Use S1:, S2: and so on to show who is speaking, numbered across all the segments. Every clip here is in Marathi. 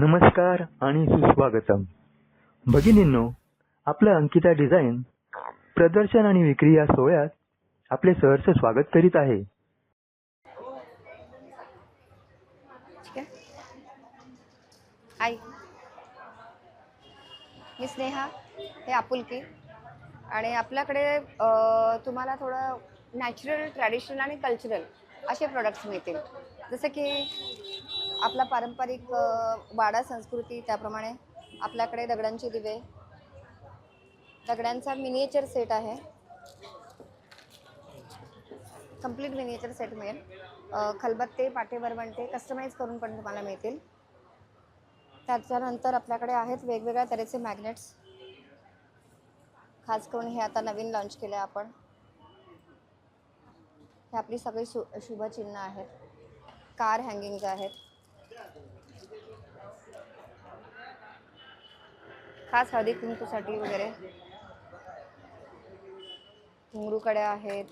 S1: नमस्कार आणि सुस्वागतम. भगिनींनो आपलं अंकिता डिझाईन प्रदर्शन आणि विक्री या सोहळ्यात आपले सहर्ष स्वागत करीत आहे.
S2: ठीक आहे. मी स्नेहा हे आपुलकी. आणि आपल्याकडे तुम्हाला थोडं नॅचरल ट्रॅडिशनल आणि कल्चरल असे प्रोडक्ट्स मिळतील. जसं की आपला पारंपरिक वाडा संस्कृती त्याप्रमाणे आपल्याकडे दगडांचे दिवे. दगडांचा मिनिएचर सेट आहे. कंप्लीट मिनिएचर सेट मिळेल. खलबत्ते पाटे वरवंटे कस्टमाइज करून पण तुम्हाला मिळतील. त्याच्यानंतर आपल्याकडे आहेत वेगवेगळ्या तऱ्हेचे मॅग्नेट्स खास करून हे आता नवीन लॉन्च केलं आहे आपण. हे आपली सगळी शु शुभचिन्ह आहेत. कार हँगिंग्ज आहेत. खास हळदी कुंकूसाठी वगैरे. घुंगरूकड्या आहेत.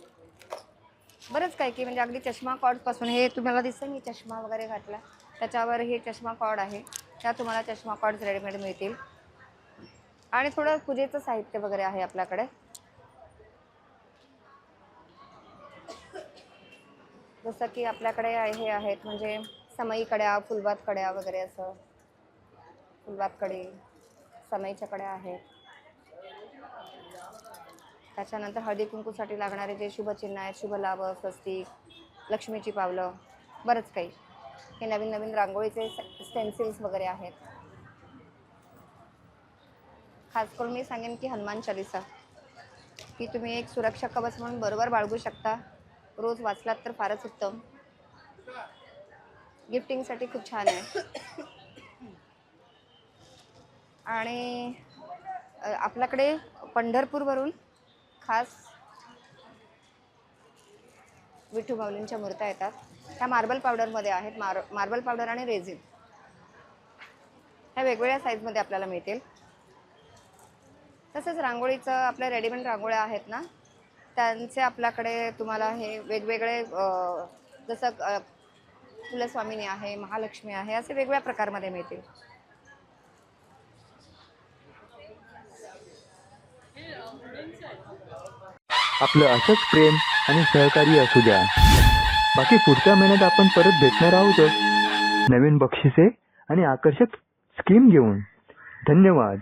S2: बरंच काय की म्हणजे अगदी चष्मा कॉडपासून हे तुम्हाला दिसेल मी चष्मा वगैरे घातला. त्याच्यावर हे चष्मा कॉड आहे. त्या तुम्हाला चष्मा कॉड्स रेडीमेड मिळतील. आणि थोडं पूजेचं साहित्य वगैरे आहे आपल्याकडे. जसं की आपल्याकडे हे आहेत म्हणजे समई कड्या फुलबात कड्या वगैरे असं. फुलबात कडी समईच्या आहे. आहेत त्याच्यानंतर हळदी कुंकूसाठी लागणारे जे शुभचिन्ह आहेत शुभ लाभ स्वस्तिक लक्ष्मीची पावलं बरंच काही. हे नवीन नवीन रांगोळीचे स्टेन्सिल्स वगैरे आहेत. खास करून मी सांगेन की हनुमान चालिसा. की तुम्ही एक सुरक्षा कवच म्हणून बरोबर बाळगू शकता. रोज वाचलात तर फारच उत्तम. गिफ्टिंगसाठी खूप छान आहे. आणि आपल्याकडे पंढरपूरवरून खास विठू माऊलींच्या मूर्त्या येतात. त्या मार्बल पावडरमध्ये आहेत मार मार्बल पावडर आणि रेझिन ह्या वेगवेगळ्या साईजमध्ये आपल्याला मिळतील. तसेच रांगोळीचं आपल्या रेडीमेड रांगोळ्या आहेत ना त्यांचे आपल्याकडे तुम्हाला हे वेगवेगळे जसं अ, कुलस्वामिनी आहे महालक्ष्मी आहे असे वेगवेगळ्या प्रकारमध्ये मिळतील.
S1: आपलं असंच प्रेम आणि सहकार्य असू द्या. बाकी पुढच्या महिन्यात आपण परत भेटणार आहोतच नवीन बक्षिसे आणि आकर्षक स्कीम घेऊन. धन्यवाद.